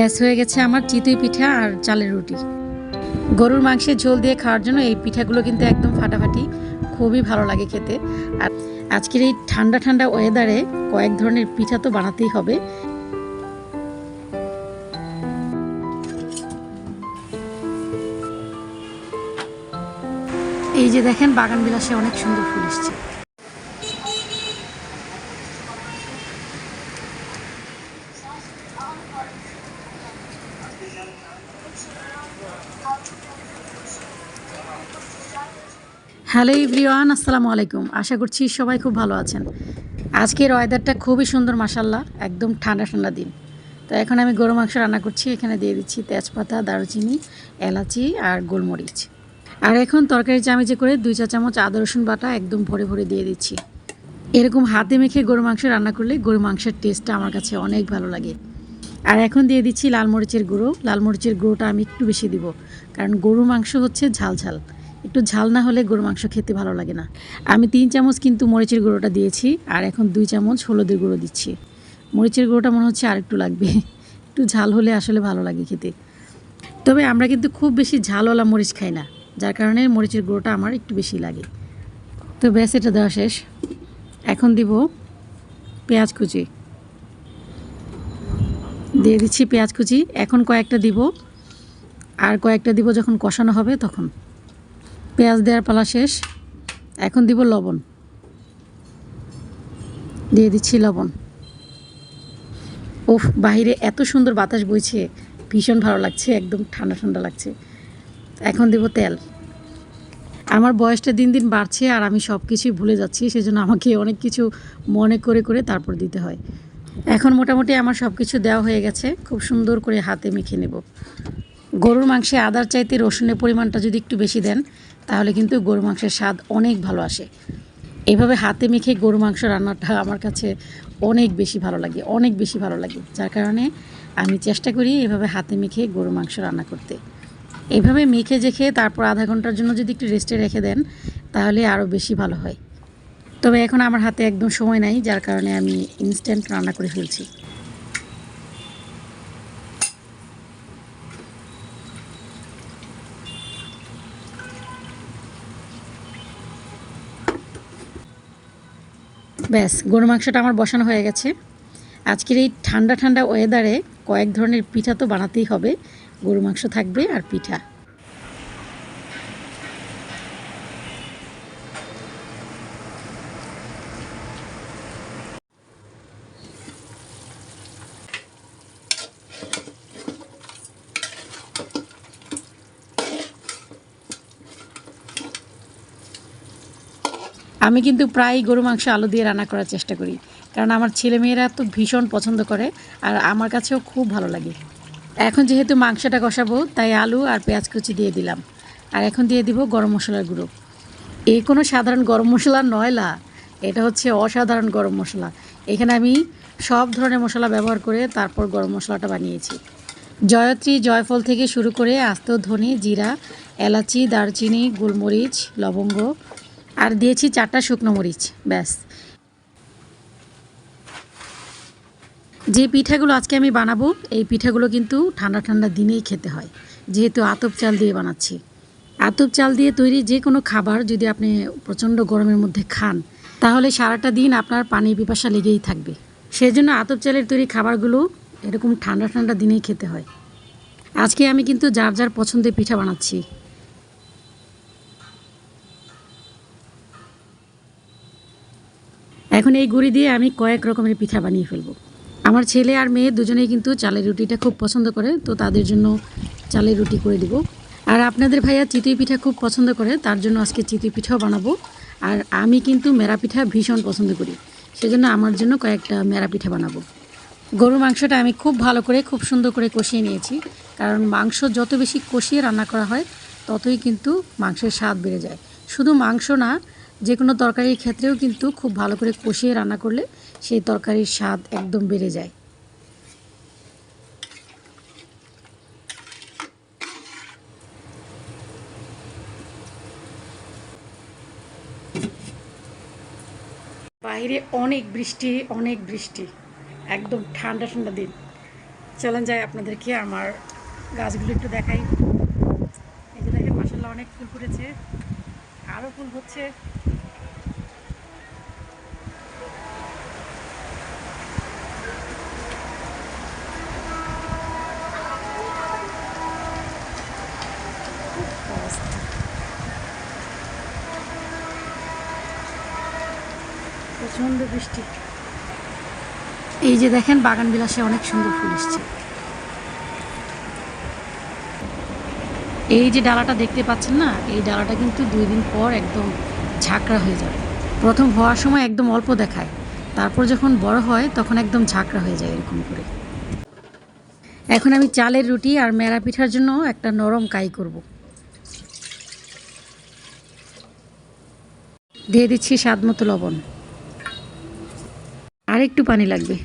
ব্যাস হয়ে গেছে আমার চিতই পিঠা আর চালের রুটি। গরুর মাংসের ঝোল দিয়ে খাওয়ার জন্য এই পিঠাগুলো কিন্তু একদম ফাটাফাটি, খুবই ভালো লাগে খেতে। আর আজকের এই ঠান্ডা ঠান্ডা ওয়েদারে কয়েক ধরনের পিঠা তো বানাতেই হবে। এই যে দেখেন বাগান বিলাসে অনেক সুন্দর ফুল এসছে। হ্যালো ইভরিওয়ান আসসালামু আলাইকুম। আশা করছি সবাই খুব ভালো আছেন। আজকের ওয়েদারটা খুবই সুন্দর মাসাল্লাহ একদম ঠান্ডা ঠান্ডা দিন। তো এখন আমি গরু মাংস রান্না করছি, এখানে দিয়ে দিচ্ছি তেজপাতা, দারুচিনি, এলাচি আর গোলমরিচ। আর এখন তরকারি চামিচে করে দুই চা চামচ আদা, রসুন বাটা একদম ভরে ভরে দিয়ে দিচ্ছি। এরকম হাতে মেখে গরু মাংস রান্না করলে গরু মাংসের টেস্টটা আমার কাছে অনেক ভালো লাগে। আর এখন দিয়ে দিচ্ছি লাল মরিচের গুঁড়ো। লাল মরিচের গুঁড়োটা আমি একটু বেশি দিব, কারণ গরু মাংস হচ্ছে ঝাল ঝাল একটু ঝাল না হলে গরু মাংস খেতে ভালো লাগে না। আমি তিন চামচ কিন্তু মরিচের গুঁড়োটা দিয়েছি, আর এখন দুই চামচ হলুদের গুঁড়ো দিচ্ছি। মরিচের গুঁড়োটা মনে হচ্ছে আর একটু লাগবে। একটু ঝাল হলে আসলে ভালো লাগে খেতে। তবে আমরা কিন্তু খুব বেশি ঝালওয়ালা মরিচ খাই না, যার কারণে মরিচের গুঁড়োটা আমার একটু বেশি লাগে। তো ব্যাস, এটা দেওয়া শেষ। এখন দিব পেঁয়াজ কুচি। দিয়ে দিচ্ছি পেঁয়াজ কুচি। এখন কয়েকটা দিব। আর কয়েকটা দিব যখন কষানো হবে তখন। পেঁয়াজ দেওয়ার পালা শেষ। এখন দিব লবণ। দিয়ে দিচ্ছি লবণ। ওফ বাইরে এত সুন্দর বাতাস বইছে। ভীষণ ভালো লাগছে, একদম ঠান্ডা ঠান্ডা লাগছে। এখন দিব তেল। আমার বয়সটা দিন দিন বাড়ছে আর আমি সব কিছুই ভুলে যাচ্ছি, সেজন্য আমাকে অনেক কিছু মনে করে করে তারপর দিতে হয়। এখন মোটামুটি আমার সব কিছু দেওয়া হয়ে গেছে। খুব সুন্দর করে হাতে মেখে নেব। গরুর মাংসে আদার চাইতে রসুনের পরিমাণটা যদি একটু বেশি দেন তাহলে কিন্তু গরুর মাংসের স্বাদ অনেক ভালো আসে। এভাবে হাতে মেখে গরু মাংস রান্নাটা আমার কাছে অনেক বেশি ভালো লাগে, অনেক বেশি ভালো লাগে। যার কারণে আমি চেষ্টা করি এভাবে হাতে মেখে গরু মাংস রান্না করতে। এভাবে মেখে জেখে তারপর আধা ঘণ্টার জন্য যদি একটু রেস্টে রেখে দেন, তাহলে আরও বেশি ভালো হয়। তবে এখন আমার হাতে একদম সময় নাই, যার কারণে আমি ইনস্ট্যান্ট রান্না করে ফেলছি। ব্যাস গরু মাংসটা আমার বসানো হয়ে গেছে। আজকের এই ঠান্ডা ঠান্ডা ওয়েদারে কয়েক ধরনের পিঠা তো বানাতেই হবে। গরু মাংস থাকবে আর পিঠা। আমি কিন্তু প্রায় গরু মাংস আলু দিয়ে রান্না করার চেষ্টা করি। কারণ আমার ছেলেমেয়েরা তো ভীষণ পছন্দ করে আর আমার কাছেও খুব ভালো লাগে। এখন যেহেতু মাংসটা কষাবো, তাই আলু আর পেঁয়াজ কুচি দিয়ে দিলাম। আর এখন দিয়ে দিব গরম মশলার গুঁড়ো। এ কোনো সাধারণ গরম মশলা নয় লা। এটা হচ্ছে অসাধারণ গরম মশলা। এখানে আমি সব ধরনের মশলা ব্যবহার করে তারপর গরম মশলাটা বানিয়েছি। জয়ত্রী, জয়ফল থেকে শুরু করে আস্ত ধনে, জিরা, এলাচি, দারচিনি, গোলমরিচ, লবঙ্গ আর দিয়েছি চারটা শুকনো মরিচ, ব্যাস। যে পিঠাগুলো আজকে আমি বানাবো, এই পিঠাগুলো কিন্তু ঠান্ডা ঠান্ডা দিনেই খেতে হয়। যেহেতু আতপ চাল দিয়ে বানাচ্ছি। আতপ চাল দিয়ে তৈরি যে কোনো খাবার যদি আপনি প্রচণ্ড গরমের মধ্যে খান, তাহলে সারাটা দিন আপনার পানির পিপাসা লেগেই থাকবে। সেই জন্য আতপ চালের তৈরি খাবারগুলো এরকম ঠান্ডা ঠান্ডা দিনেই খেতে হয়। আজকে আমি কিন্তু যার যার পছন্দের পিঠা বানাচ্ছি। এখন এই গুঁড়ি দিয়ে আমি কয়েক রকমের পিঠা বানিয়ে ফেলব। আমার ছেলে আর মেয়ে দুজনেই কিন্তু চালের রুটিটা খুব পছন্দ করে, তো তাদের জন্য চালের রুটি করে দিব। আর আপনাদের ভাইয়া চিতই পিঠা খুব পছন্দ করে, তার জন্য আজকে চিতই পিঠাও বানাবো। আর আমি কিন্তু মেরা পিঠা ভীষণ পছন্দ করি, সেজন্য আমার জন্য কয়েকটা মেরা পিঠা বানাবো। গরুর মাংসটা আমি খুব ভালো করে, খুব সুন্দর করে কষিয়ে নিয়েছি, কারণ মাংস যত বেশি কষিয়ে রান্না করা হয়, ততই কিন্তু মাংসের স্বাদ বেড়ে যায়। শুধু মাংস না যে কোনো তরকারির ক্ষেত্রেও কিন্তু খুব ভালো করে কষিয়ে রান্না করলে সেই তরকারির স্বাদ একদম বেড়ে যায়। বাইরে অনেক বৃষ্টি অনেক বৃষ্টি। একদম ঠান্ডা ঠান্ডা দিন। চলেন যাই আপনাদেরকে আমার গাছগুলো একটু দেখাই। এই যে দেখেন মাসাল্লাহ অনেক ফুল ফুটেছে। আরও ফুল হচ্ছে। প্রচণ্ড বৃষ্টি। এই যে দেখেন, বাগান বিলাসে অনেক সুন্দর ফুল এসছে। এই যে ডালাটা দেখতে পাচ্ছেন না, এই ডালাটা কিন্তু দুই দিন পর একদম ঝাঁকড়া হয়ে যাবে। প্রথম হওয়ার সময় একদম অল্প দেখায়, তারপর যখন বড় হয় তখন একদম ঝাঁকড়া হয়ে যায় এরকম করে। এখন আমি চালের রুটি আর মেরা পিঠার জন্য একটা নরম কাই করব। দিয়ে দিচ্ছি স্বাদ মতো লবণ। আর একটু পানি লাগবে।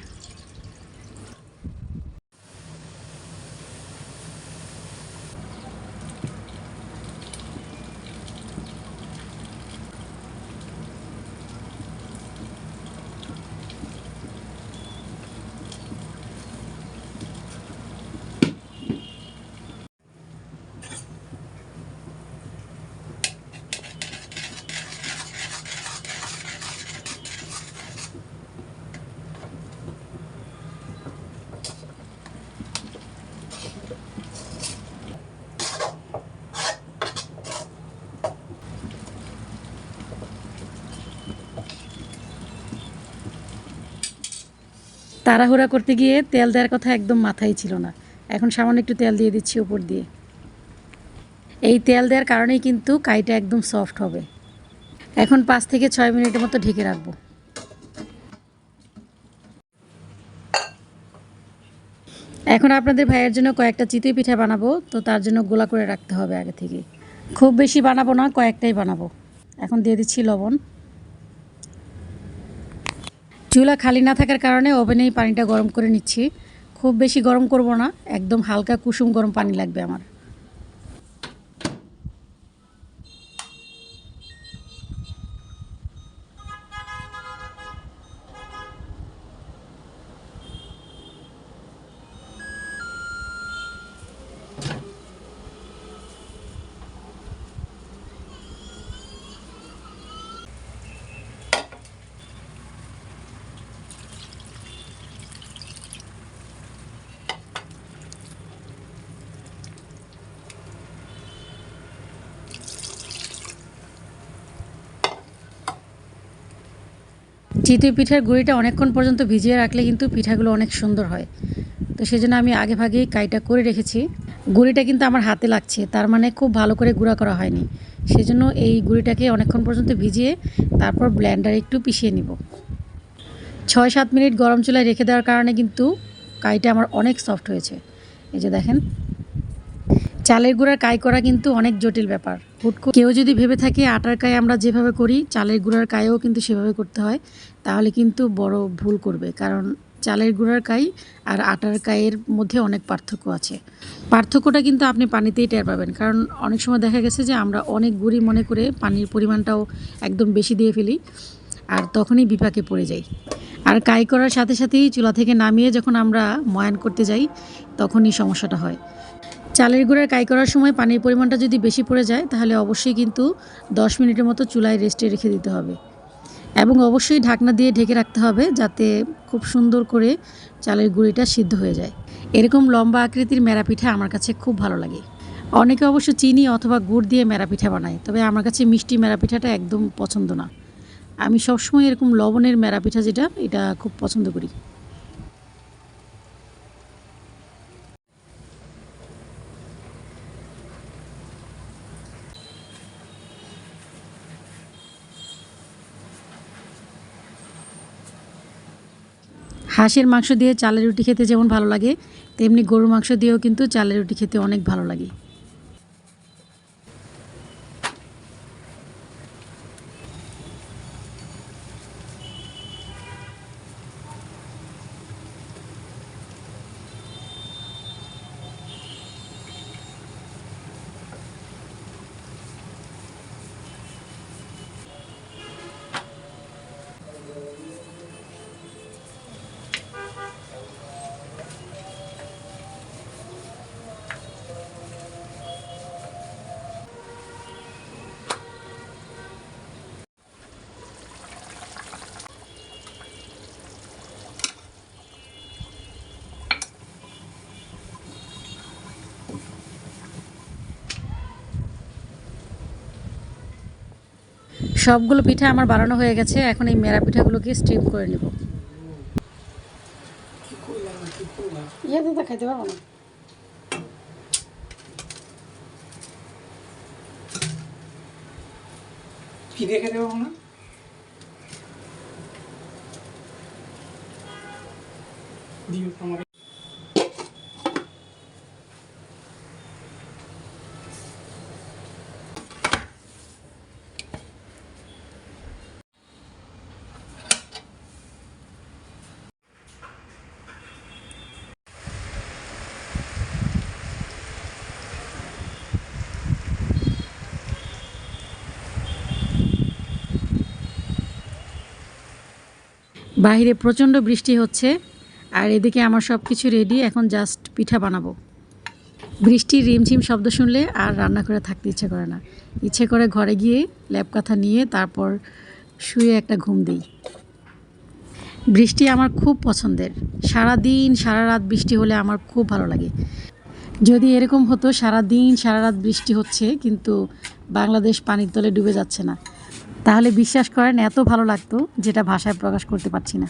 তাড়াহুড়া করতে গিয়ে তেল দেওয়ার কথা একদম মাথায় ছিল না। এখন সামান্য একটু তেল দিয়ে দিচ্ছি উপর দিয়ে। এই তেল দেওয়ার কারণেই কিন্তু কাইটা একদম সফট হবে। এখন পাঁচ থেকে ছয় মিনিটের মতো ঢেকে রাখব। এখন আপনাদের ভাইয়ের জন্য কয়েকটা চিতই পিঠা বানাবো, তো তার জন্য গোলা করে রাখতে হবে আগে থেকে। খুব বেশি বানাবো না, কয়েকটাই বানাবো। এখন দিয়ে দিচ্ছি লবণ। চুলা খালি না থাকার কারণে ওভেনেই পানিটা গরম করে নিচ্ছি। খুব বেশি গরম করব না, একদম হালকা কুসুম গরম পানি লাগবে আমার। চিতই পিঠার গুঁড়িটা অনেকক্ষণ পর্যন্ত ভিজিয়ে রাখলে কিন্তু পিঠাগুলো অনেক সুন্দর হয়। তো সেজন্য আমি আগে ভাগেই কাইটা করে রেখেছি। গুঁড়িটা কিন্তু আমার হাতে লাগছে, তার মানে খুব ভালো করে গুঁড়া করা হয়নি। সেজন্য এই গুঁড়িটাকে অনেকক্ষণ পর্যন্ত ভিজিয়ে তারপর ব্লেন্ডারে একটু পিষিয়ে নিব। ছয় সাত মিনিট গরম চুলায় রেখে দেওয়ার কারণে কিন্তু কাইটা আমার অনেক সফট হয়েছে। এই যে দেখেন চালের গুঁড়ার কাই করা কিন্তু অনেক জটিল ব্যাপার। হুট করে কেউ যদি ভেবে থাকে আটার কাই আমরা যেভাবে করি, চালের গুঁড়ার কাইও কিন্তু সেভাবে করতে হয়, তাহলে কিন্তু বড় ভুল করবে, কারণ চালের গুঁড়ার কাই আর আটার কাইয়ের মধ্যে অনেক পার্থক্য আছে। পার্থক্যটা কিন্তু আপনি পানিতেই টের পাবেন, কারণ অনেক সময় দেখা গেছে যে আমরা অনেক গুঁড়ি মনে করে পানির পরিমাণটাও একদম বেশি দিয়ে ফেলি, আর তখনই বিপাকে পড়ে যাই। আর কাই করার সাথে সাথেই চুলা থেকে নামিয়ে যখন আমরা ময়ান করতে যাই, তখনই সমস্যাটা হয়। চালের গুঁড়ার কাই করার সময় পানির পরিমাণটা যদি বেশি পড়ে যায়, তাহলে অবশ্যই কিন্তু দশ মিনিটের মতো চুলায় রেস্টে রেখে দিতে হবে। এবং অবশ্যই ঢাকনা দিয়ে ঢেকে রাখতে হবে যাতে খুব সুন্দর করে চালের গুঁড়িটা সিদ্ধ হয়ে যায়। এরকম লম্বা আকৃতির মেরা পিঠা আমার কাছে খুব ভালো লাগে। অনেকে অবশ্য চিনি অথবা গুড় দিয়ে মেরা পিঠা বানায়, তবে আমার কাছে মিষ্টি মেরা পিঠাটা একদম পছন্দ না। আমি সবসময় এরকম লবণের মেরা পিঠা যেটা, এটা খুব পছন্দ করি। হাঁসের মাংস দিয়ে চালের রুটি খেতে যেমন ভালো লাগে, তেমনি গরুর মাংস দিয়েও কিন্তু চালের রুটি খেতে অনেক ভালো লাগে। সবগুলো পিঠা আমার বানানো হয়ে গেছে এখন এই মেরা পিঠাগুলোকে স্টিম করে নেব। ইয়েতে তো খাইতে পারব না কি দিয়ে খেতে না দিও আমাকে বাইরে প্রচণ্ড বৃষ্টি হচ্ছে, আর এদিকে আমার সব কিছু রেডি এখন জাস্ট পিঠা বানাবো। বৃষ্টির রিমঝিম শব্দ শুনলে আর রান্না করে থাকতে ইচ্ছে করে না। ইচ্ছে করে ঘরে গিয়ে ল্যাপ কাঁথা নিয়ে তারপর শুয়ে একটা ঘুম দিই। বৃষ্টি আমার খুব পছন্দের। সারা দিন সারা রাত বৃষ্টি হলে আমার খুব ভালো লাগে। যদি এরকম হতো সারা দিন সারা রাত বৃষ্টি হচ্ছে, কিন্তু বাংলাদেশ পানির তলে ডুবে যাচ্ছে না। তাহলে বিশ্বাস করেন এত ভালো লাগতো যেটা ভাষায় প্রকাশ করতে পারছি না।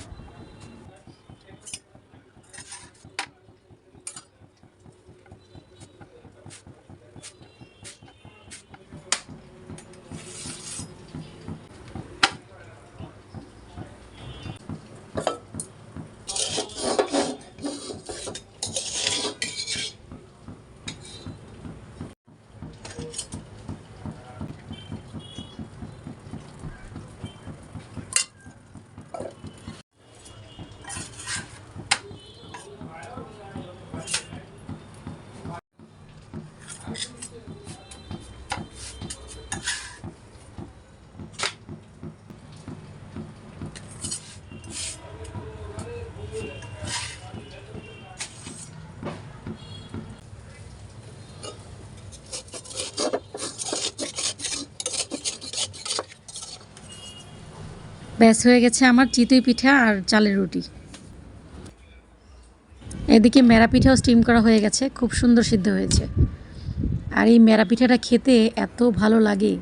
ব্যাস হয়ে গেছে আমার চিতই পিঠা আর চালের রুটি। এদিকে মেরা পিঠাও স্টিম করা হয়ে গেছে, খুব সুন্দর সিদ্ধ হয়েছে। আর এই মেরা পিঠাটা খেতে এত ভালো লাগে,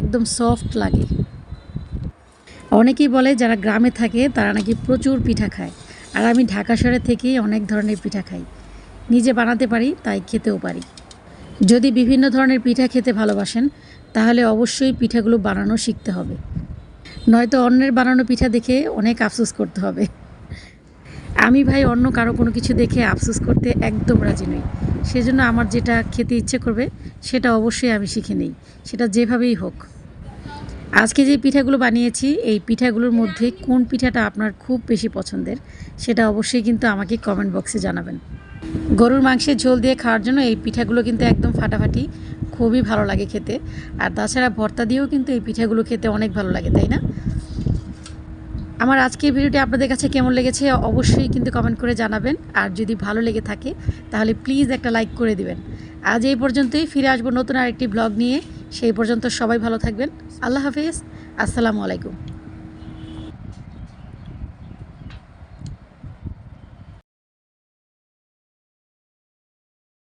একদম সফট লাগে। অনেকেই বলে যারা গ্রামে থাকে তারা নাকি প্রচুর পিঠা খায়, আর আমি ঢাকা শহরে থেকেই অনেক ধরনের পিঠা খাই। নিজে বানাতে পারি, তাই খেতেও পারি। যদি বিভিন্ন ধরনের পিঠা খেতে ভালোবাসেন, তাহলে অবশ্যই পিঠাগুলো বানানো শিখতে হবে। নয়তো অন্যের বানানো পিঠা দেখে অনেক আফসোস করতে হবে। আমি ভাই অন্য কারও কোনো কিছু দেখে আফসোস করতে একদম রাজি নই। সেজন্য আমার যেটা খেতে ইচ্ছে করবে, সেটা অবশ্যই আমি শিখে নেই। সেটা যেভাবেই হোক। আজকে যে পিঠাগুলো বানিয়েছি, এই পিঠাগুলোর মধ্যে কোন পিঠাটা আপনার খুব বেশি পছন্দের, সেটা অবশ্যই কিন্তু আমাকে কমেন্ট বক্সে জানাবেন। গরুর মাংসের ঝোল দিয়ে খাওয়ার জন্য এই পিঠাগুলো কিন্তু একদম ফাটাফাটি। খুবই ভালো লাগে খেতে। আর তাছাড়া ভর্তা দিয়েও কিন্তু এই পিঠাগুলো খেতে অনেক ভালো লাগে, তাই না? আমার আজকের ভিডিওটি আপনাদের কাছে কেমন লেগেছে অবশ্যই কিন্তু কমেন্ট করে জানাবেন। আর যদি ভালো লেগে থাকে, তাহলে প্লিজ একটা লাইক করে দিবেন। আজ এই পর্যন্তই, ফিরে আসব নতুন আরেকটি ব্লগ নিয়ে। সেই পর্যন্ত সবাই ভালো থাকবেন। আল্লাহ হাফিজ। আসসালামু আলাইকুম।